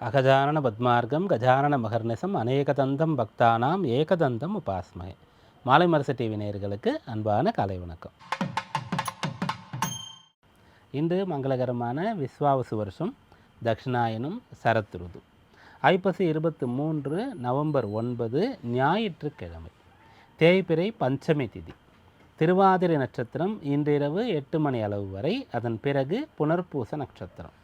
அகஜானன பத்மார்க்கம் கஜானன மகர்நிசம் அநேகதந்தம் பக்தானாம் ஏகதந்தம் உபாஸ்மகே மாலை மரச டிவி நேயர்களுக்கு அன்பான காலை வணக்கம். இன்று மங்களகரமான விஸ்வாவசு வருஷம் தக்ஷிணாயனம் சரத் ருது. ஐப்பசி இருபத்தி மூன்று நவம்பர் ஒன்பது ஞாயிற்றுக்கிழமை. தேய்பிறை பஞ்சமி திதி. திருவாதிரை நட்சத்திரம் இன்றிரவு எட்டு மணி அளவு வரை அதன் பிறகு புனர்பூச நட்சத்திரம்.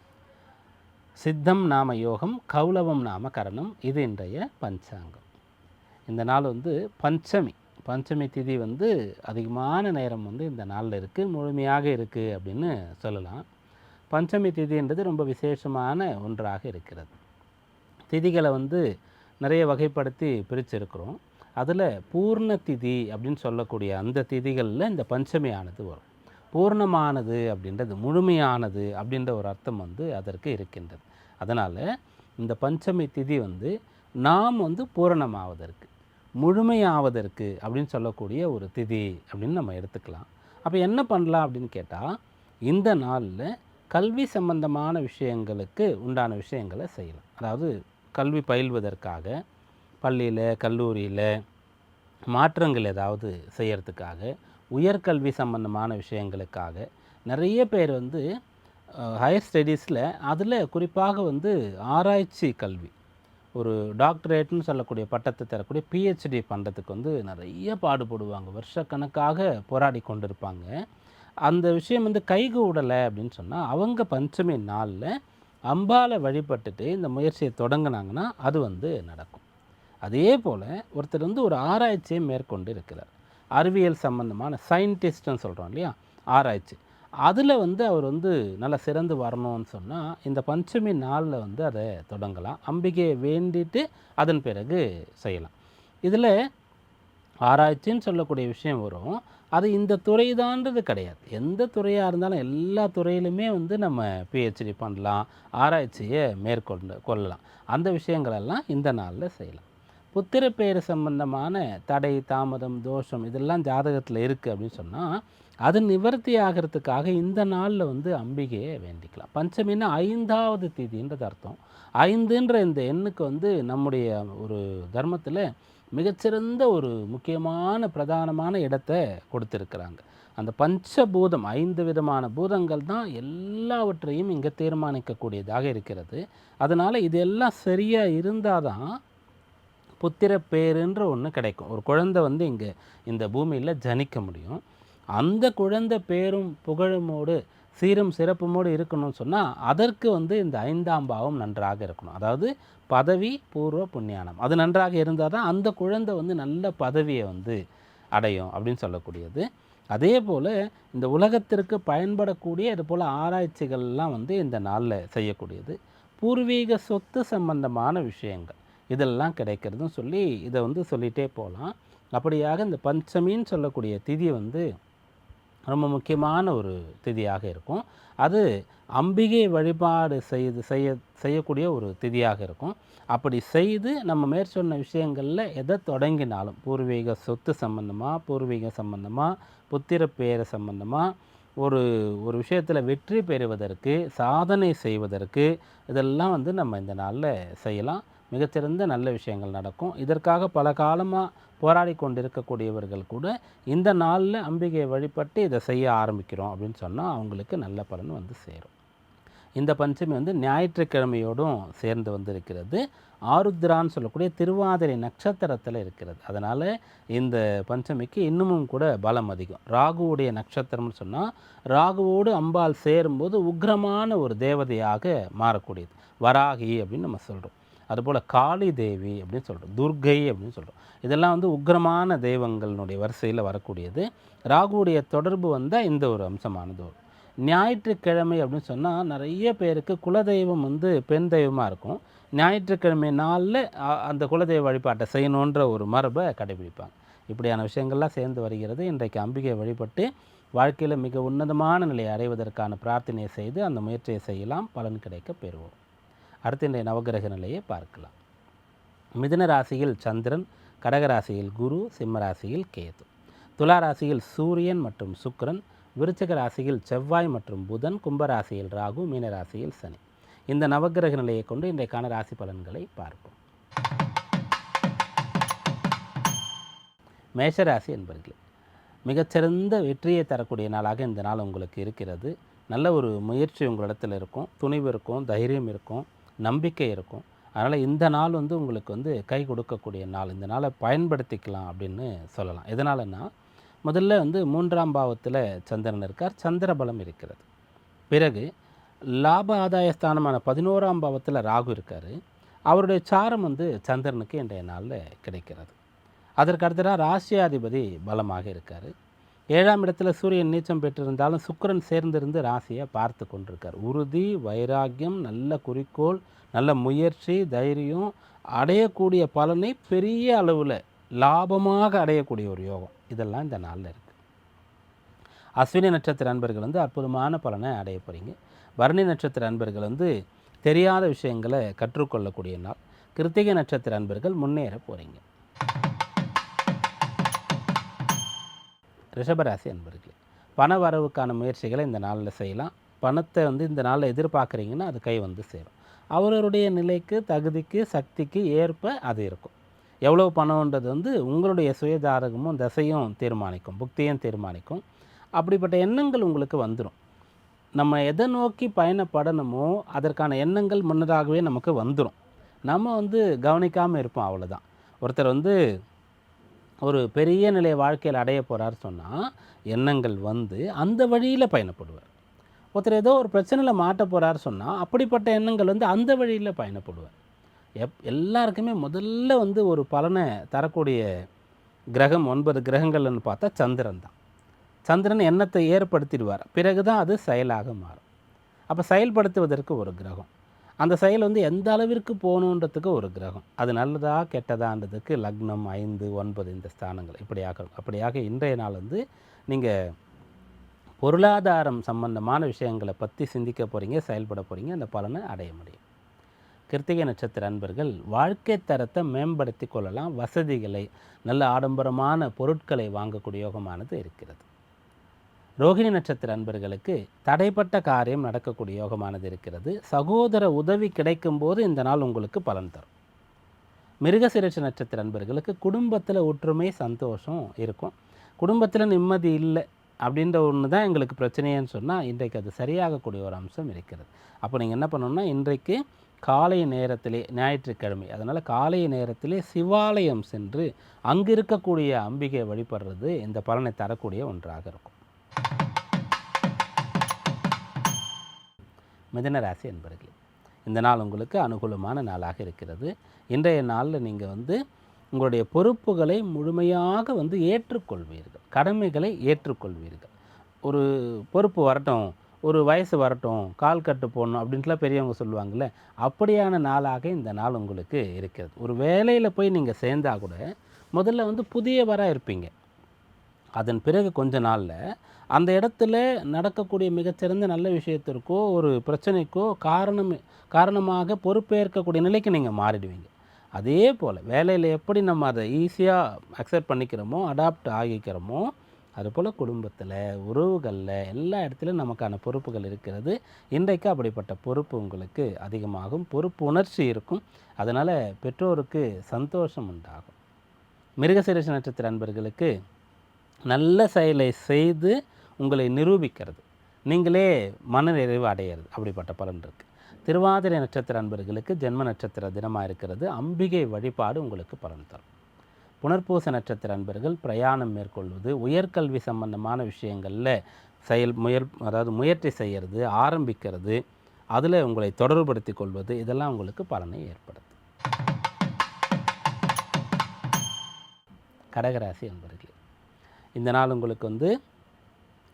சித்தம் நாம யோகம் கௌலவம் நாம கரணம் இது இன்றைய பஞ்சாங்கம். இந்த நாள் வந்து பஞ்சமி. பஞ்சமி திதி வந்து அதிகமான நேரம் வந்து இந்த நாளில் இருக்குது முழுமையாக இருக்குது அப்படின்னு சொல்லலாம். பஞ்சமி திதின்றது ரொம்ப விசேஷமான ஒன்றாக இருக்கிறது. திதிகளை வந்து நிறைய வகைப்படுத்தி பிரிச்சிருக்கிறோம். அதில் பூர்ண திதி அப்படின்னு சொல்லக்கூடிய அந்த திதிகளில் இந்த பஞ்சமியானது வரும். பூர்ணமானது அப்படின்றது முழுமையானது அப்படின்ற ஒரு அர்த்தம் வந்து அதற்கு இருக்கின்றது. அதனால் இந்த பஞ்சமி திதி வந்து நாம் வந்து பூரணமாவதற்கு முழுமையாவதற்கு அப்படின்னு சொல்லக்கூடிய ஒரு திதி அப்படின்னு நம்ம எடுத்துக்கலாம். அப்போ என்ன பண்ணலாம் அப்படின்னு கேட்டால் இந்த நாளில் கல்வி சம்பந்தமான விஷயங்களுக்கு உண்டான விஷயங்களை செய்யலாம். அதாவது கல்வி பயில்வதற்காக பள்ளியில் கல்லூரியில் மாற்றங்கள் ஏதாவது செய்யறதுக்காக உயர்கல்வி சம்பந்தமான விஷயங்களுக்காக நிறைய பேர் வந்து ஹையர் ஸ்டடீஸில் அதில் குறிப்பாக வந்து ஆராய்ச்சி கல்வி ஒரு டாக்டரேட்னு சொல்லக்கூடிய பட்டத்தை தரக்கூடிய பிஹெச்டி பண்ணுறதுக்கு வந்து நிறைய பாடுபடுவாங்க. வருஷக்கணக்காக போராடி கொண்டிருப்பாங்க. அந்த விஷயம் வந்து கைகூடலை அப்படின்னு சொன்னால் அவங்க பஞ்சமி நாளில் அம்பாலை வழிபட்டுட்டு இந்த முயற்சியை தொடங்கினாங்கன்னா அது வந்து நடக்கும். அதே போல் ஒருத்தர் வந்து ஒரு ஆராய்ச்சியை மேற்கொண்டு இருக்கிறார். அறிவியல் சம்பந்தமான சயின்டிஸ்ட்னு சொல்கிறோம் இல்லையா? ஆராய்ச்சி. அதில் வந்து அவர் வந்து நல்லா சிறந்து வரணும்னு சொன்னால் இந்த பஞ்சமி நாளில் வந்து அதை தொடங்கலாம். அம்பிகையை வேண்டிட்டு அதன் பிறகு செய்யலாம். இதில் ஆராய்ச்சின்னு சொல்லக்கூடிய விஷயம் வரும். அது இந்த துறை தான்றது கிடையாது. எந்த துறையாக இருந்தாலும் எல்லா துறையிலுமே வந்து நம்ம பிஹெச்டி பண்ணலாம் ஆராய்ச்சியை மேற்கொண்டு கொள்ளலாம். அந்த விஷயங்களெல்லாம் இந்த நாளில் செய்யலாம். புத்திரப்பெயர் சம்பந்தமான தடை தாமதம் தோஷம் இதெல்லாம் ஜாதகத்தில் இருக்குது அப்படின்னு சொன்னால் அது நிவர்த்தி ஆகிறதுக்காக இந்த நாளில் வந்து அம்பிகையை வேண்டிக்கலாம். பஞ்சமின்னா ஐந்தாவது தேதின்றது அர்த்தம். ஐந்துன்ற இந்த எண்ணுக்கு வந்து நம்முடைய ஒரு தர்மத்தில் மிகச்சிறந்த ஒரு முக்கியமான பிரதானமான இடத்தை கொடுத்துருக்குறாங்க. அந்த பஞ்சபூதம் ஐந்து விதமான பூதங்கள் தான் எல்லாவற்றையும் இங்கே தீர்மானிக்கக்கூடியதாக இருக்கிறது. அதனால் இதெல்லாம் சரியாக இருந்தால் தான் புத்திர பேருன்ற ஒன்று கிடைக்கும். ஒரு குழந்தை வந்து இங்கே இந்த பூமியில் ஜனிக்க முடியும். அந்த குழந்தை பேரும் புகழுமோடு சீரும் சிறப்புமோடு இருக்கணும்னு சொன்னால் அதற்கு வந்து இந்த ஐந்தாம் பாவம் நன்றாக இருக்கணும். அதாவது பதவி பூர்வ புண்ணியானம். அது நன்றாக இருந்தால் தான் அந்த குழந்தை வந்து நல்ல பதவியை வந்து அடையும் அப்படின்னு சொல்லக்கூடியது. அதே போல் இந்த உலகத்திற்கு பயன்படக்கூடிய இது போல் ஆராய்ச்சிகள்லாம் வந்து இந்த நாளில் செய்யக்கூடியது. பூர்வீக சொத்து சம்பந்தமான விஷயங்கள். இதெல்லாம் கிடைக்கிறதுன்னு சொல்லி இதை வந்து சொல்லிகிட்டே போகலாம். அப்படியாக இந்த பஞ்சமின்னு சொல்லக்கூடிய திதி வந்து ரொம்ப முக்கியமான ஒரு திதியாக இருக்கும். அது அம்பிகை வழிபாடு செய்து செய்ய செய்யக்கூடிய ஒரு திதியாக இருக்கும். அப்படி செய்து நம்ம மேற்சொன்ன விஷயங்களில் எதை தொடங்கினாலும் பூர்வீக சொத்து சம்பந்தமாக பூர்வீக சம்பந்தமாக புத்திர பேர சம்பந்தமாக ஒரு ஒரு விஷயத்தில் வெற்றி பெறுவதற்கு சாதனை செய்வதற்கு இதெல்லாம் வந்து நம்ம இந்த நாளில் செய்யலாம். மிகச்சிறந்த நல்ல விஷயங்கள் நடக்கும். இதற்காக பல காலமாக போராடி கொண்டிருக்கக்கூடியவர்கள் கூட இந்த நாளில் அம்பிகையை வழிபட்டு இதை செய்ய ஆரம்பிக்கிறோம் அப்படின்னு சொன்னால் அவங்களுக்கு நல்ல பலன் வந்து சேரும். இந்த பஞ்சமி வந்து ஞாயிற்றுக்கிழமையோடும் சேர்ந்து வந்திருக்கிறது. ஆருத்ரான்னு சொல்லக்கூடிய திருவாதிரை நட்சத்திரத்தில் இருக்கிறது. அதனால் இந்த பஞ்சமிக்கு இன்னமும் கூட பலம் அதிகம். ராகுவுடைய நட்சத்திரம்னு சொன்னால் ராகுவோடு அம்பாள் சேரும்போது உக்ரமான ஒரு தேவதையாக மாறக்கூடியது. வராகி அப்படின்னு நம்ம சொல்கிறோம் அதுபோல் காளி தேவி அப்படின்னு சொல்கிறோம் துர்கை அப்படின்னு சொல்கிறோம் இதெல்லாம் வந்து உக்ரமான தெய்வங்களினுடைய வரிசையில் வரக்கூடியது. ராகுவுடைய தொடர்பு வந்தால் இந்த ஒரு அம்சமானது. வரும் ஞாயிற்றுக்கிழமை அப்படின்னு சொன்னால் நிறைய பேருக்கு குலதெய்வம் வந்து பெண் தெய்வமாக இருக்கும். ஞாயிற்றுக்கிழமை நாளில் அந்த குலதெய்வ வழிபாட்டை செய்யணுன்ற ஒரு மரபை கடைபிடிப்பாங்க. இப்படியான விஷயங்கள்லாம் சேர்ந்து வருகிறது. இன்றைக்கு அம்பிகை வழிபட்டு வாழ்க்கையில் மிக உன்னதமான நிலையை அடைவதற்கான பிரார்த்தனையை செய்து அந்த முயற்சியை செய்யலாம். பலன் கிடைக்க பெறுவோம். அடுத்த இன்றைய நவகிரக நிலையை பார்க்கலாம். மிதுன ராசியில் சந்திரன் கடகராசியில் குரு சிம்ம ராசியில் கேது. துலா ராசியில் சூரியன் மற்றும் சுக்கரன் விருச்சக ராசியில் செவ்வாய் மற்றும் புதன் கும்பராசியில் ராகு மீனராசியில் சனி. இந்த நவக்கிரக நிலையை கொண்டு இன்றைக்கான ராசி பலன்களை பார்ப்போம். மேஷராசி என்பர்களே மிகச்சிறந்த வெற்றியை தரக்கூடிய நாளாக இந்த நாள் உங்களுக்கு இருக்கிறது. நல்ல ஒரு முயற்சி உங்களிடத்தில் இருக்கும் துணிவு இருக்கும் தைரியம் இருக்கும். நம்பிக்கை இருக்கும். அதனால் இந்த நாள் வந்து உங்களுக்கு வந்து கை கொடுக்கக்கூடிய நாள். இந்த நாளை பயன்படுத்திக்கலாம் அப்படின்னு சொல்லலாம். எதனாலன்னா முதல்ல வந்து மூன்றாம் பாவத்தில் சந்திரன் இருக்கார். சந்திர பலம் இருக்கிறது. பிறகு லாப ஆதாய ஸ்தானமான பதினோராம் பாவத்தில் ராகு இருக்கார். அவருடைய சாரம் வந்து சந்திரனுக்கு இன்றைய நாளில் கிடைக்கிறது. அதற்கு அடுத்ததாக ராசியாதிபதி பலமாக இருக்கார். ஏழாம் இடத்துல சூரியன் நீச்சம் பெற்றிருந்தாலும் சுக்கிரன் சேர்ந்திருந்து ராசியை பார்த்து கொண்டிருக்கார். உறுதி வைராக்கியம் நல்ல குறிக்கோள் நல்ல முயற்சி தைரியம் அடையக்கூடிய பலனை பெரிய அளவில் லாபமாக அடையக்கூடிய ஒரு யோகம். இதெல்லாம் இந்த நாளில் இருக்குது அஸ்வினி நட்சத்திர அன்பர்கள் வந்து அற்புதமான பலனை அடைய போகிறீங்க பரணி நட்சத்திர அன்பர்கள் வந்து தெரியாத விஷயங்களை கற்றுக்கொள்ளக்கூடிய நாள். கிருத்திகை நட்சத்திர அன்பர்கள் முன்னேற போகிறீங்க ரிஷபராசி அன்பர்களே பண வரவுக்கான முயற்சிகளை இந்த நாளில் செய்யலாம். பணத்தை வந்து இந்த நாளில் எதிர்பார்க்குறீங்கன்னா அது கை வந்து சேரும். அவரவருடைய நிலைக்கு தகுதிக்கு சக்திக்கு ஏற்ப அது இருக்கும். எவ்வளோ பணம்ன்றது வந்து உங்களுடைய சுயதாரகமும் தசையும் தீர்மானிக்கும் புக்தியும் தீர்மானிக்கும். அப்படிப்பட்ட எண்ணங்கள் உங்களுக்கு வந்துடும் நம்ம எதை நோக்கி பயணப்படணுமோ அதற்கான எண்ணங்கள் முன்னதாகவே நமக்கு வந்துடும் நம்ம வந்து கவனிக்காமல் இருப்போம் அவ்வளோதான் ஒருத்தர் வந்து ஒரு பெரிய நிலை வாழ்க்கையில் அடைய போகிறார் சொன்னால் எண்ணங்கள் வந்து அந்த வழியில் பயணப்படுவார். ஒருத்தர் ஏதோ ஒரு பிரச்சனையில் மாட்ட போகிறார் சொன்னால் அப்படிப்பட்ட எண்ணங்கள் வந்து அந்த வழியில் பயணப்படுவார். எப் எல்லாருக்குமே முதல்ல வந்து ஒரு பலனை தரக்கூடிய கிரகம் ஒன்பது கிரகங்கள்னு பார்த்தா சந்திரன் தான். சந்திரன் எண்ணத்தை ஏற்படுத்திடுவார். பிறகு தான் அது செயலாக மாறும். அப்போ செயல்படுத்துவதற்கு ஒரு கிரகம். அந்த செயல் வந்து எந்த அளவிற்கு போகணுன்றதுக்கு ஒரு கிரகம். அது நல்லதா கெட்டதான்றதுக்கு லக்னம் ஐந்து ஒன்பது இந்த ஸ்தானங்கள். இப்படியாக அப்படியாக இன்றைய நாள் வந்து நீங்கள் பொருளாதாரம் சம்பந்தமான விஷயங்களை பற்றி சிந்திக்க போகிறீங்க செயல்பட போகிறீங்க அந்த பலனை அடைய முடியும். கிருத்திகை நட்சத்திர அன்பர்கள் வாழ்க்கை தரத்தை மேம்படுத்தி கொள்ளலாம். வசதிகளை நல்ல ஆடம்பரமான பொருட்களை வாங்கக்கூடிய யோகமானது இருக்கிறது. ரோகிணி நட்சத்திர அன்பர்களுக்கு தடைப்பட்ட காரியம் நடக்கக்கூடிய யோகமானது இருக்கிறது. சகோதர உதவி கிடைக்கும் போது இந்த நாள் உங்களுக்கு பலன் தரும். மிருகசிரட்சி நட்சத்திர அன்பர்களுக்கு குடும்பத்தில் ஒற்றுமை சந்தோஷம் இருக்கும். குடும்பத்தில் நிம்மதி இல்லை அப்படின்ற ஒன்று தான் எங்களுக்கு பிரச்சனைன்னு சொன்னால் இன்றைக்கு அது சரியாகக்கூடிய ஒரு அம்சம் இருக்கிறது. அப்போ நீங்கள் என்ன பண்ணணும்னா இன்றைக்கு காலை நேரத்திலே ஞாயிற்றுக்கிழமை அதனால் காலை நேரத்திலே சிவாலயம் சென்று அங்கு இருக்கக்கூடிய அம்பிகை வழிபடுறது இந்த பலனை தரக்கூடிய ஒன்றாக இருக்கும். மிதனராசி என்பர்களே இந்த நாள் உங்களுக்கு அனுகூலமான நாளாக இருக்கிறது. இன்றைய நாளில் நீங்கள் வந்து உங்களுடைய பொறுப்புகளை முழுமையாக வந்து ஏற்றுக்கொள்வீர்கள். கடமைகளை ஏற்றுக்கொள்வீர்கள். ஒரு பொறுப்பு வரட்டும் ஒரு வயசு வரட்டும் கால் கட்டு போடணும் அப்படின்ட்டுலாம் பெரியவங்க சொல்லுவாங்கள்ல அப்படியான நாளாக இந்த நாள் உங்களுக்கு இருக்கிறது. ஒரு வேலையில் போய் நீங்கள் சேர்ந்தால் கூட முதல்ல வந்து புதியவராக இருப்பீங்க. அதன் பிறகு கொஞ்ச நாளில் அந்த இடத்துல நடக்கக்கூடிய மிகச்சிறந்த நல்ல விஷயத்திற்கோ ஒரு பிரச்சனைக்கோ காரணம் காரணமாக பொறுப்பேற்கக்கூடிய நிலைக்கு நீங்கள் மாறிடுவீங்க. அதே போல் வேலையில் எப்படி நம்ம அதை ஈஸியாக அக்செப்ட் பண்ணிக்கிறோமோ அடாப்ட் ஆகிக்கிறோமோ அதுபோல் குடும்பத்தில் உறவுகளில் எல்லா இடத்துலையும் நமக்கான பொறுப்புகள் இருக்கிறது. இன்றைக்கு அப்படிப்பட்ட பொறுப்பு உங்களுக்கு அதிகமாகும் பொறுப்பு உணர்ச்சி இருக்கும். அதனால் பெற்றோருக்கு சந்தோஷம் உண்டாகும். மிருகசீரிஷ நட்சத்திர அன்பர்களுக்கு நல்ல செயலை செய்து உங்களை நிரூபிக்கிறது. நீங்களே மனநிறைவு அடையிறது. அப்படிப்பட்ட பலன் இருக்குது திருவாதிரை நட்சத்திர அன்பர்களுக்கு ஜென்ம நட்சத்திர தினமாக இருக்கிறது. அம்பிகை வழிபாடு உங்களுக்கு பலன் தரும். புனர்பூச நட்சத்திர அன்பர்கள் பிரயாணம் மேற்கொள்வது உயர்கல்வி சம்பந்தமான விஷயங்களில் செயல் முயற் அதாவது முயற்சி செய்கிறது ஆரம்பிக்கிறது அதில் உங்களை தொடர்புபடுத்தி கொள்வது இதெல்லாம் உங்களுக்கு பலனை ஏற்படுத்தும். கடகராசி அன்பர்களே இந்த நாள் உங்களுக்கு வந்து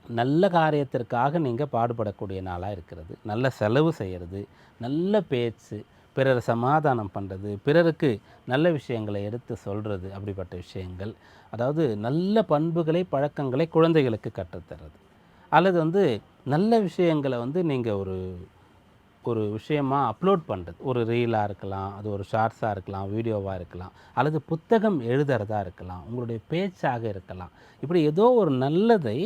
நல்ல காரியத்திற்காக நீங்கள் பாடுபடக்கூடிய நாளாக இருக்கிறது. நல்ல செலவு செய்கிறது நல்ல பேச்சு பிறரை சமாதானம் பண்ணுறது பிறருக்கு நல்ல விஷயங்களை எடுத்து சொல்கிறது அப்படிப்பட்ட விஷயங்கள். அதாவது நல்ல பண்புகளை பழக்கங்களை குழந்தைகளுக்கு கற்றுத்தர்றது. அல்லது வந்து நல்ல விஷயங்களை வந்து நீங்கள் ஒரு ஒரு விஷயமா அப்லோட் பண்ணுறது ஒரு ரீலாக இருக்கலாம் அது ஒரு ஷார்ட்ஸாக இருக்கலாம் வீடியோவாக இருக்கலாம் அல்லது புத்தகம் எழுதுறதா இருக்கலாம் உங்களுடைய பேச்சாக இருக்கலாம். இப்படி ஏதோ ஒரு நல்லதை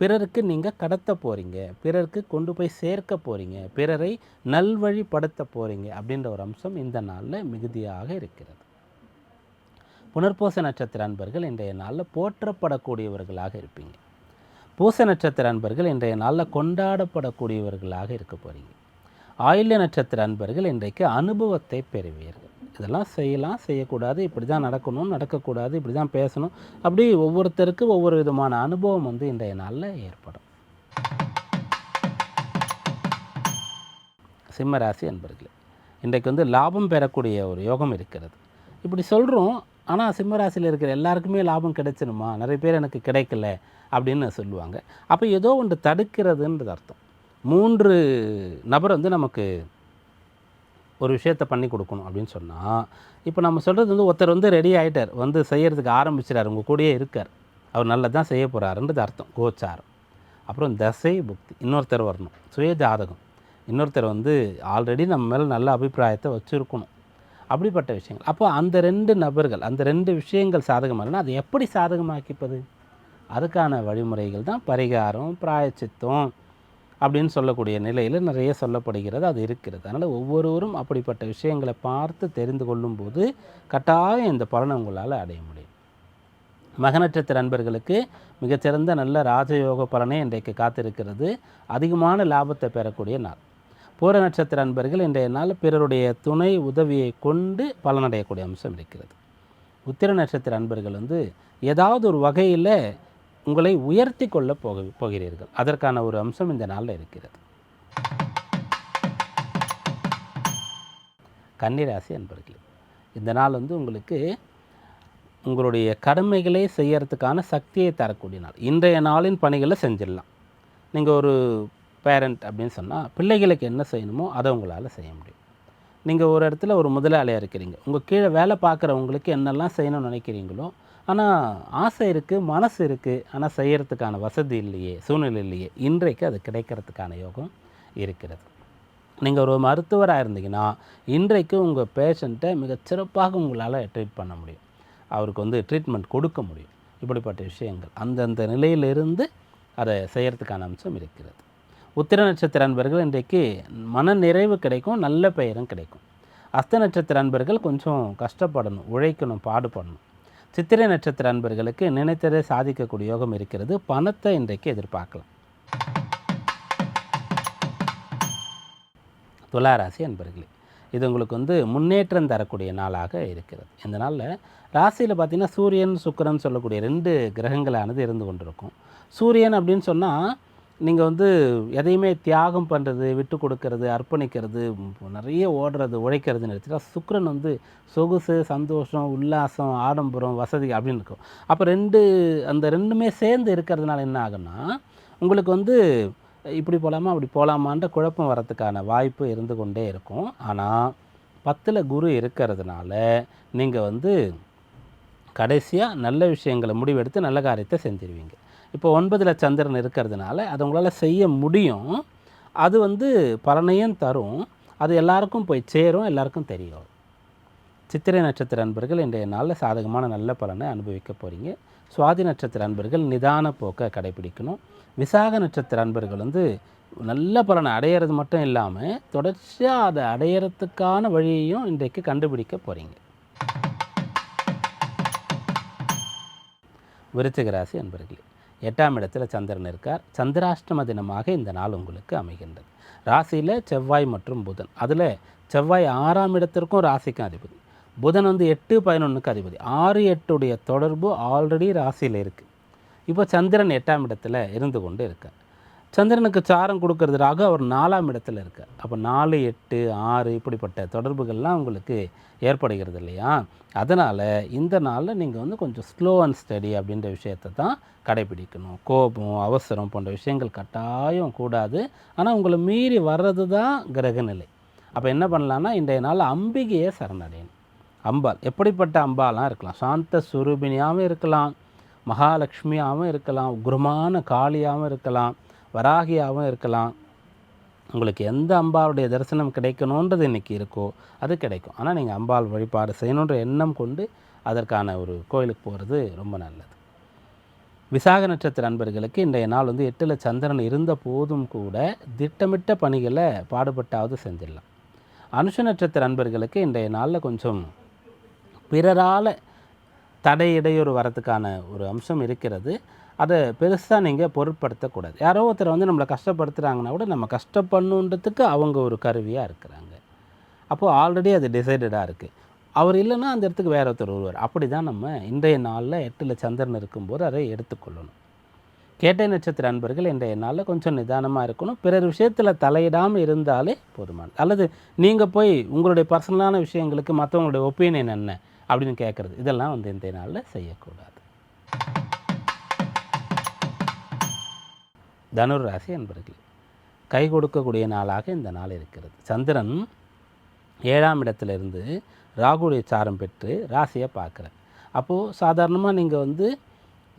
பிறருக்கு நீங்கள் கடத்த போகிறீங்க பிறருக்கு கொண்டு போய் சேர்க்க போகிறீங்க பிறரை நல்வழிப்படுத்த போகிறீங்க அப்படின்ற ஒரு அம்சம் இந்த நாளில் மிகுதியாக இருக்கிறது. புனர்பூச நட்சத்திர அன்பர்கள் இன்றைய நாளில் போற்றப்படக்கூடியவர்களாக இருப்பீங்க. பூச நட்சத்திர அன்பர்கள் இன்றைய நாளில் கொண்டாடப்படக்கூடியவர்களாக இருக்க போகிறீங்க ஆயுள்ய நட்சத்திர அன்பர்கள் இன்றைக்கு அனுபவத்தை பெறுவீர்கள். இதெல்லாம் செய்யலாம் செய்யக்கூடாது இப்படி தான் நடக்கணும் நடக்கக்கூடாது இப்படி தான் பேசணும். அப்படி ஒவ்வொருத்தருக்கும் ஒவ்வொரு விதமான அனுபவம் வந்து இன்றைய நாளில் ஏற்படும். சிம்மராசி அன்பர்களே இன்றைக்கு வந்து லாபம் பெறக்கூடிய ஒரு யோகம் இருக்கிறது. இப்படி சொல்கிறோம் ஆனால் சிம்மராசியில் இருக்கிற எல்லாருக்குமே லாபம் கிடைச்சிருமா? நிறைய பேர் எனக்கு கிடைக்கல அப்படின்னு சொல்லுவாங்க. அப்போ ஏதோ ஒன்று தடுக்கிறதுன்றது அர்த்தம். மூன்று நபர் வந்து நமக்கு ஒரு விஷயத்தை பண்ணி கொடுக்கணும் அப்படின்னு சொன்னால் இப்போ நம்ம சொல்கிறது வந்து ஒருத்தர் வந்து ரெடி ஆகிட்டார் வந்து செய்கிறதுக்கு ஆரம்பிச்சிட்டார் உங்கள் கூடயே இருக்கார். அவர் நல்லதான் செய்ய போகிறாருன்றது அர்த்தம் கோச்சாரம். அப்புறம் தசை புக்தி இன்னொருத்தர் வரணும் சுய ஜாதகம். இன்னொருத்தர் வந்து ஆல்ரெடி நம்ம மேலே நல்ல அபிப்பிராயத்தை வச்சுருக்கணும். அப்படிப்பட்ட விஷயங்கள். அப்போ அந்த ரெண்டு நபர்கள் அந்த ரெண்டு விஷயங்கள் சாதகமாக அதை எப்படி சாதகமாக்கிப்பது? அதுக்கான வழிமுறைகள் தான் பரிகாரம் பிராயச்சித்தம் அப்படின்னு சொல்லக்கூடிய நிலையில் நிறைய சொல்லப்படுகிறது அது இருக்கிறது. அதனால் ஒவ்வொருவரும் அப்படிப்பட்ட விஷயங்களை பார்த்து தெரிந்து கொள்ளும்போது கட்டாயம் இந்த பலனை உங்களால் அடைய முடியும். மகநட்சத்திர அன்பர்களுக்கு மிகச்சிறந்த நல்ல ராஜயோக பலனே இன்றைக்கு காத்திருக்கிறது. அதிகமான லாபத்தை பெறக்கூடிய நாள். பூர நட்சத்திர அன்பர்கள் இன்றைய நாள் பிறருடைய துணை உதவியை கொண்டு பலனடையக்கூடிய அம்சம் இருக்கிறது. உத்திர நட்சத்திர அன்பர்கள் வந்து ஏதாவது ஒரு வகையில் உங்களை உயர்த்தி கொள்ள போக போகிறீர்கள். அதற்கான ஒரு அம்சம் இந்த நாளில் இருக்கிறது. கன்னிராசி அன்பர்களே இந்த நாள் வந்து உங்களுக்கு உங்களுடைய கடமைகளை செய்யறதுக்கான சக்தியை தரக்கூடிய நாள். இன்றைய நாளின் பணிகளை செஞ்சிடலாம். நீங்கள் ஒரு பேரண்ட் அப்படின்னு சொன்னால் பிள்ளைகளுக்கு என்ன செய்யணுமோ அதை உங்களால் செய்ய முடியும். நீங்கள் ஒரு இடத்துல ஒரு முதலாளியாக இருக்கிறீங்க. உங்கள் கீழே வேலை பார்க்குறவங்களுக்கு என்னெல்லாம் செய்யணும்னு நினைக்கிறீங்களோ ஆனால் ஆசை இருக்குது மனசு இருக்குது ஆனால் செய்கிறதுக்கான வசதி இல்லையே சூழ்நிலை இல்லையே இன்றைக்கு அது கிடைக்கிறதுக்கான யோகம் இருக்கிறது. நீங்கள் ஒரு மருத்துவராக இருந்தீங்கன்னா இன்றைக்கு உங்கள் பேஷண்ட்டை மிகச்சிறப்பாக உங்களால் ட்ரீட் பண்ண முடியும். அவருக்கு வந்து ட்ரீட்மெண்ட் கொடுக்க முடியும். இப்படிப்பட்ட விஷயங்கள். அந்தந்த நிலையிலிருந்து அதை செய்கிறதுக்கான அம்சம் இருக்கிறது. உத்திர நட்சத்திர அன்பர்கள் இன்றைக்கு மன நிறைவு கிடைக்கும் நல்ல பெயரும் கிடைக்கும். அஸ்த நட்சத்திர அன்பர்கள் கொஞ்சம் கஷ்டப்படணும் உழைக்கணும் பாடுபடணும். சித்திரை நட்சத்திர அன்பர்களுக்கு நினைத்ததை சாதிக்கக்கூடிய யோகம் இருக்கிறது. பணத்தை இன்றைக்கு எதிர்பார்க்கலாம். துளாராசி அன்பர்களே இது உங்களுக்கு வந்து முன்னேற்றம் தரக்கூடிய நாளாக இருக்கிறது. இந்த நாளில் ராசியில் பார்த்திங்கன்னா சூரியன் சுக்கிரன் சொல்லக்கூடிய ரெண்டு கிரகங்களானது இருந்து கொண்டிருக்கும். சூரியன் அப்படின்னு சொன்னால் நீங்கள் வந்து எதையுமே தியாகம் பண்ணுறது விட்டு கொடுக்கறது அர்ப்பணிக்கிறது நிறைய ஓடுறது உழைக்கிறதுன்னு எடுத்துட்டா சுக்ரன் வந்து சொகுசு சந்தோஷம் உல்லாசம் ஆடம்பரம் வசதி அப்படின்னு இருக்கும். அப்போ ரெண்டு அந்த ரெண்டுமே சேர்ந்து இருக்கிறதுனால என்ன ஆகும்னா உங்களுக்கு வந்து இப்படி போகலாமா அப்படி போகலாமான்ற குழப்பம் வரத்துக்கான வாய்ப்பு இருந்து கொண்டே இருக்கும். ஆனால் பத்தில் குரு இருக்கிறதுனால நீங்கள் வந்து கடைசியாக நல்ல விஷயங்களை முடிவெடுத்து நல்ல காரியத்தை செஞ்சிருவீங்க. இப்போ ஒன்பதில் சந்திரன் இருக்கிறதுனால அது உங்களால் செய்ய முடியும். அது வந்து பலனையும் தரும். அது எல்லாருக்கும் போய் சேரும் எல்லாருக்கும் தெரியும். சித்திரை நட்சத்திர அன்பர்கள் இன்றைய நாளில் சாதகமான நல்ல பலனை அனுபவிக்க போகிறீங்க சுவாதி நட்சத்திர அன்பர்கள் நிதான போக்கை கடைபிடிக்கணும். விசாக நட்சத்திர அன்பர்கள் வந்து நல்ல பலனை அடையிறது மட்டும் இல்லாமல் தொடர்ச்சியாக அதை அடையிறதுக்கான வழியையும் இன்றைக்கு கண்டுபிடிக்க போகிறீங்க விருச்சிக ராசி அன்பர்களே எட்டாம் இடத்தில் சந்திரன் இருக்கார். சந்திராஷ்டம தினமாக இந்த நாள் உங்களுக்கு அமைகின்றது. ராசியில் செவ்வாய் மற்றும் புதன். அதில் செவ்வாய் ஆறாம் இடத்திற்கும் ராசிக்கும் அதிபதி. புதன் வந்து எட்டு பதினொன்றுக்கு அதிபதி. ஆறு எட்டுடைய தொடர்பு ஆல்ரெடி ராசியில் இருக்குது இப்போ சந்திரன் எட்டாம் இடத்துல இருந்து கொண்டு இருக்கார். சந்திரனுக்கு சாரம் கொடுக்கறதுக்காக அவர் நாலாம் இடத்துல இருக்கார். அப்போ நாலு எட்டு ஆறு இப்படிப்பட்ட தொடர்புகள்லாம் உங்களுக்கு ஏற்படுகிறது இல்லையா? அதனால் இந்த நாளில் நீங்கள் வந்து கொஞ்சம் ஸ்லோ அண்ட் ஸ்டடி அப்படின்ற விஷயத்தை தான் கடைபிடிக்கணும். கோபம் அவசரம் போன்ற விஷயங்கள் கட்டாயம் கூடாது. ஆனால் உங்களை மீறி வர்றது தான் கிரகநிலை. அப்போ என்ன பண்ணலான்னா இன்றைய நாள் அம்பிகையை சரணடையணும். அம்பாள் எப்படிப்பட்ட அம்பாலாம் இருக்கலாம்? சாந்த சுரூபிணியாகவும் இருக்கலாம் மகாலட்சுமியாகவும் இருக்கலாம் உக்ரமான காளியாகவும் இருக்கலாம் வராகியாகவும் இருக்கலாம். உங்களுக்கு எந்த அம்பாளுடைய தரிசனம் கிடைக்கணுன்றது இன்றைக்கி இருக்கோ அது கிடைக்கும். ஆனால் நீங்கள் அம்பாள் வழிபாடு செய்யணுன்ற எண்ணம் கொண்டு அதற்கான ஒரு கோயிலுக்கு போகிறது ரொம்ப நல்லது. விசாக நட்சத்திர அன்பர்களுக்கு இன்றைய நாள் வந்து எட்டில் சந்திரன் இருந்த போதும் கூட திட்டமிட்ட பணிகளை பாடுபட்டாவது செஞ்சிடலாம். அனுஷ நட்சத்திர அன்பர்களுக்கு இன்றைய நாளில் கொஞ்சம் பிறரால் தடை இடையூறு வரத்துக்கான ஒரு அம்சம் இருக்கிறது. அதை பெருசாக நீங்கள் பொருட்படுத்தக்கூடாது. யாரோ ஒருத்தர் வந்து நம்மளை கஷ்டப்படுத்துகிறாங்கன்னா கூட நம்ம கஷ்டப்படணுன்றதுக்கு அவங்க ஒரு கருவியாக இருக்கிறாங்க. அப்போது ஆல்ரெடி அது டிசைடடாக இருக்குது அவர் இல்லைன்னா அந்த இடத்துக்கு வேற ஒருத்தர் வருவார். அப்படி தான் நம்ம இன்றைய நாளில் எட்டில் சந்திரன் இருக்கும்போது அதை எடுத்துக்கொள்ளணும். கேட்டை நட்சத்திர அன்பர்கள் இன்றைய நாளில் கொஞ்சம் நிதானமாக இருக்கணும். பிறர் விஷயத்தில் தலையிடாமல் இருந்தாலே போதுமானது அல்லது நீங்கள் போய் உங்களுடைய பர்சனலான விஷயங்களுக்கு மற்றவங்களுடைய ஒப்பீனியன் என்ன அப்படின்னு கேட்குறது. இதெல்லாம் வந்து இன்றைய நாளில் செய்யக்கூடாது. தனுர் ராசி என்பர்கள். கை கொடுக்கக்கூடிய நாளாக இந்த நாள் இருக்கிறது. சந்திரன் ஏழாம் இடத்திலிருந்து ராகுடைய சாரம் பெற்று ராசியை பார்க்குறேன் அப்போது சாதாரணமாக நீங்கள் வந்து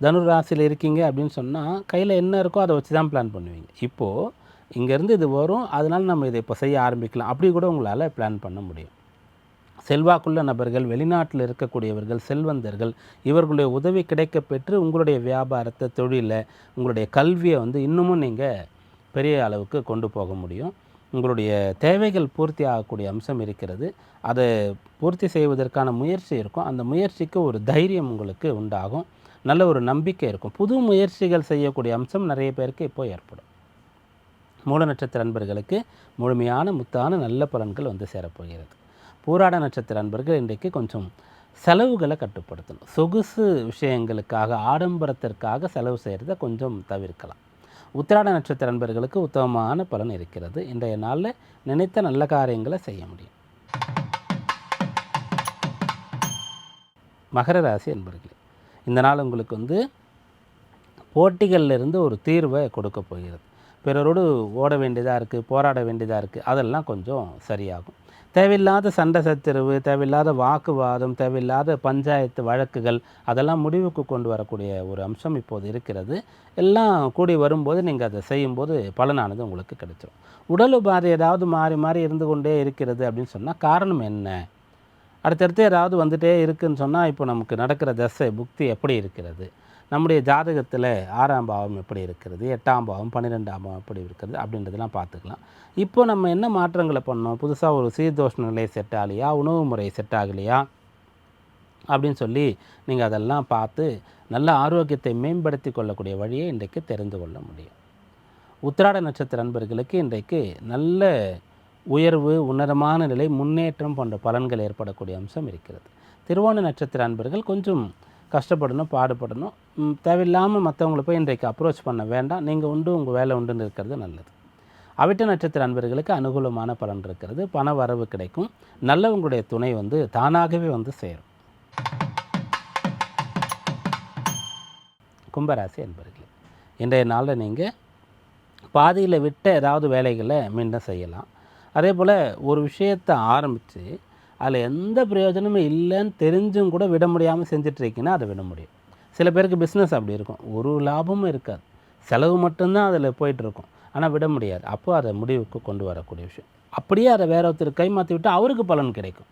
தனுர் ராசியில் இருக்கீங்க அப்படின்னு சொன்னால் கையில் என்ன இருக்கோ அதை வச்சு தான் பிளான் பண்ணுவீங்க. இப்போது இங்கேருந்து இது வரும் அதனால் நம்ம இதை இப்போ செய்ய ஆரம்பிக்கலாம். அப்படி கூட உங்களால் பிளான் பண்ண முடியும். செல்வாக்குள்ள நபர்கள் வெளிநாட்டில் இருக்கக்கூடியவர்கள் செல்வந்தர்கள் இவர்களுடைய உதவி கிடைக்க பெற்று உங்களுடைய வியாபாரத்தை தொழிலை உங்களுடைய கல்வியை வந்து இன்னமும் நீங்கள் பெரிய அளவுக்கு கொண்டு போக முடியும். உங்களுடைய தேவைகள் பூர்த்தி ஆகக்கூடிய அம்சம் இருக்கிறது. அதை பூர்த்தி செய்வதற்கான முயற்சி இருக்கும். அந்த முயற்சிக்கு ஒரு தைரியம் உங்களுக்கு உண்டாகும். நல்ல ஒரு நம்பிக்கை இருக்கும். புது முயற்சிகள் செய்யக்கூடிய அம்சம் நிறைய பேருக்கு இப்போ ஏற்படும். மூல நட்சத்திர நண்பர்களுக்கு முழுமையான முத்தான நல்ல பலன்கள் வந்து சேரப்போகிறது. பூராட நட்சத்திர அன்பர்கள் இன்றைக்கு கொஞ்சம் செலவுகளை கட்டுப்படுத்தணும். சொகுசு விஷயங்களுக்காக ஆடம்பரத்திற்காக செலவு செய்கிறத கொஞ்சம் தவிர்க்கலாம். உத்திராட நட்சத்திர அன்பர்களுக்கு உத்தமமான பலன் இருக்கிறது. இன்றைய நாளில் நினைத்த நல்ல காரியங்களை செய்ய முடியும். மகர ராசி அன்பர்களே இந்த நாள் உங்களுக்கு வந்து போட்டிகளிலிருந்து ஒரு தீர்வை கொடுக்க போகிறது. பிறரோடு ஓட வேண்டியதாக இருக்குது போராட வேண்டியதாக இருக்குது அதெல்லாம் கொஞ்சம் சரியாகும். தேவையில்லாத சண்டை சச்சரவு தேவையில்லாத வாக்குவாதம் தேவையில்லாத பஞ்சாயத்து வழக்குகள் அதெல்லாம் முடிவுக்கு கொண்டு வரக்கூடிய ஒரு அம்சம் இப்போது இருக்கிறது. எல்லாம் கூடி வரும்போது நீங்கள் அதை செய்யும்போது பலனானது உங்களுக்கு கிடைச்சிடும் உடல் உபாதை ஏதாவது மாறி மாறி இருந்து கொண்டே இருக்கிறது அப்படின்னு சொன்னால் காரணம் என்ன? அடுத்தடுத்து ஏதாவது வந்துகிட்டே இருக்குதுன்னு சொன்னால் இப்போ நமக்கு நடக்கிற தசை புக்தி எப்படி இருக்கிறது? நம்முடைய ஜாதகத்தில் ஆறாம் பாவம் எப்படி இருக்கிறது எட்டாம் பாவம் பன்னிரெண்டாம் பாவம் எப்படி இருக்கிறது அப்படின்றதெல்லாம் பார்த்துக்கலாம். இப்போ நம்ம என்ன மாற்றங்களை பண்ணோம்? புதுசாக ஒரு சீர்தோஷ நிலை செட் ஆகலையா? உணவு முறை செட் ஆகலையா? அப்படின்னு சொல்லி நீங்கள் அதெல்லாம் பார்த்து நல்ல ஆரோக்கியத்தை மேம்படுத்தி கொள்ளக்கூடிய வழியை இன்றைக்கு தெரிந்து கொள்ள முடியும். உத்திராட நட்சத்திர அன்பர்களுக்கு இன்றைக்கு நல்ல உயர்வு உன்னதமான நிலை முன்னேற்றம் போன்ற பலன்கள் ஏற்படக்கூடிய அம்சம் இருக்கிறது. திருவோண நட்சத்திர அன்பர்கள் கொஞ்சம் கஷ்டப்படணும் பாடுபடணும். தேவையில்லாமல் மற்றவங்களை போய் இன்றைக்கு அப்ரோச் பண்ண வேண்டாம். நீங்கள் உண்டு உங்கள் வேலை உண்டுன்னு இருக்கிறது நல்லது. அவிட்ட நட்சத்திர அன்பர்களுக்கு அனுகூலமான பலன் இருக்கிறது. பண வரவு கிடைக்கும். நல்லவங்களுடைய துணை வந்து தானாகவே வந்து சேரும். கும்பராசி அன்பர்களே இன்றைய நாளில் நீங்கள் பாதியில் விட்ட ஏதாவது வேலைகளை மீண்டும் செய்யலாம். அதே போல் ஒரு விஷயத்தை ஆரம்பித்து அதில் எந்த பிரயோஜனமும் இல்லைன்னு தெரிஞ்சும் கூட விட முடியாமல் செஞ்சிட்ருக்கீங்கன்னா அதை விட முடியும். சில பேருக்கு பிஸ்னஸ் அப்படி இருக்கும். ஒரு லாபமும் இருக்காது. செலவு மட்டும்தான் அதில் போயிட்டுருக்கும். ஆனால் விட முடியாது. அப்போ அதை முடிவுக்கு கொண்டு வரக்கூடிய விஷயம். அப்படியே அதை வேற ஒருத்தர் கை மாற்றி விட்டால் அவருக்கு பலன் கிடைக்கும்.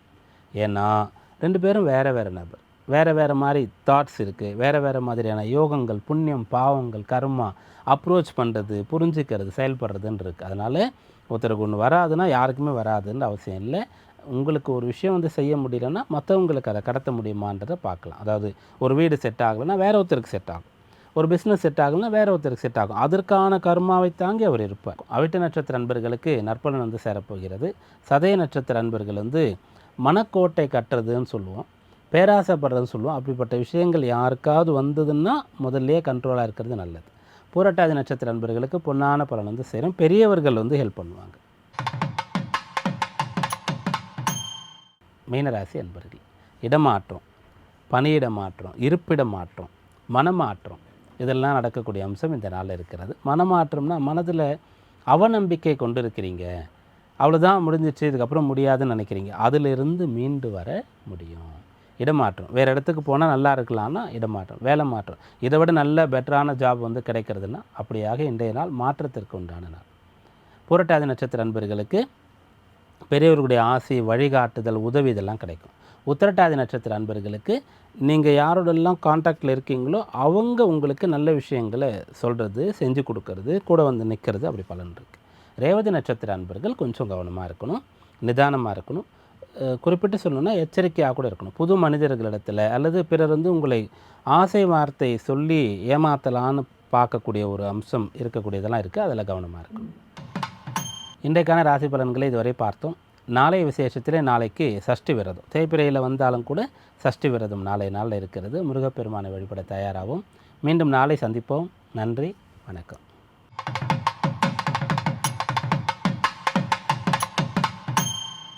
ஏன்னா ரெண்டு பேரும் வேறு வேறு நபர். வேறு வேறு மாதிரி தாட்ஸ் இருக்குது வேறு வேறு மாதிரியான யோகங்கள் புண்ணியம் பாவங்கள் கர்மா அப்ரோச் பண்ணுறது புரிஞ்சுக்கிறது செயல்படுறதுன்னு இருக்குது அதனால் ஒருத்தருக்கு ஒன்று வராதுன்னா யாருக்குமே வராதுன்னு அவசியம் இல்லை. உங்களுக்கு ஒரு விஷயம் வந்து செய்ய முடியலன்னா மற்றவங்களுக்கு அதை கடத்த முடியுமான்றதை பார்க்கலாம். அதாவது ஒரு வீடு செட் ஆகலைன்னா வேற ஒருத்தருக்கு செட் ஆகும். ஒரு பிஸ்னஸ் செட் ஆகலைன்னா வேற ஒருத்தருக்கு செட் ஆகும். அதற்கான கர்மாவை தாங்கி அவர் இருப்பார். அவிட்ட நட்சத்திர அன்பர்களுக்கு நற்பலன் வந்து சேரப்போகிறது. சதய நட்சத்திர அன்பர்கள் வந்து மனக்கோட்டை கட்டுறதுன்னு சொல்லுவோம். பேராசைப்படுறதுன்னு சொல்லுவோம். அப்படிப்பட்ட விஷயங்கள் யாருக்காவது வந்ததுன்னா முதல்லையே கண்ட்ரோலாக இருக்கிறது நல்லது. பூரட்டாதி நட்சத்திர அன்பர்களுக்கு பொன்னான பலன் வந்து சேரும். பெரியவர்கள் வந்து ஹெல்ப் பண்ணுவாங்க. மீனராசி அன்பர்கள். இடமாற்றம் பணியிட மாற்றம் இருப்பிட மாற்றம் மனமாற்றம் இதெல்லாம் நடக்கக்கூடிய அம்சம் இந்த நாளில் இருக்கிறது. மனமாற்றம்னா மனதில் அவநம்பிக்கை கொண்டு இருக்கிறீங்க அவ்வளோதான் முடிஞ்சிச்சு இதுக்கப்புறம் முடியாதுன்னு நினைக்கிறீங்க. அதிலிருந்து மீண்டு வர முடியும். இடமாற்றம் வேறு இடத்துக்கு போனால் நல்லா இருக்கலாம்னா இடமாற்றம் வேலை மாற்றம். இதை விட நல்ல பெட்டரான ஜாப் வந்து கிடைக்கிறதுனா அப்படியாக இன்றைய நாள் மாற்றத்திற்கு உண்டான நாள். புரட்டாதி நட்சத்திர அன்பர்களுக்கு பெரியவர்களுடைய ஆசை வழிகாட்டுதல் உதவி இதெல்லாம் கிடைக்கும். உத்திரட்டாதி நட்சத்திர அன்பர்களுக்கு நீங்கள் யாரோடெல்லாம் காண்டாக்டில் இருக்கீங்களோ அவங்க உங்களுக்கு நல்ல விஷயங்களை சொல்கிறது செஞ்சு கொடுக்கறது கூட வந்து நிற்கிறது அப்படி பலன் இருக்குது ரேவதி நட்சத்திர அன்பர்கள் கொஞ்சம் கவனமாக இருக்கணும் நிதானமாக இருக்கணும். குறிப்பிட்டு சொல்லணும்னா எச்சரிக்கையாக கூட இருக்கணும். புது மனிதர்களிடத்தில் அல்லது பிறர் வந்து உங்களை ஆசை வார்த்தை சொல்லி ஏமாத்தலான்னு பார்க்கக்கூடிய ஒரு அம்சம் இருக்கக்கூடியதெல்லாம் இருக்குது அதில் கவனமாக இருக்கணும். இன்றைக்கான ராசி பலன்களை இதுவரை பார்த்தோம். நாளைய விசேஷத்திலே நாளைக்கு சஷ்டி விரதம். தேய்பிரையில் வந்தாலும் கூட சஷ்டி விரதம் நாளை நாளில் இருக்கிறது. முருகப்பெருமானை வழிபட தயாராகும் மீண்டும் நாளை சந்திப்போம். நன்றி வணக்கம்.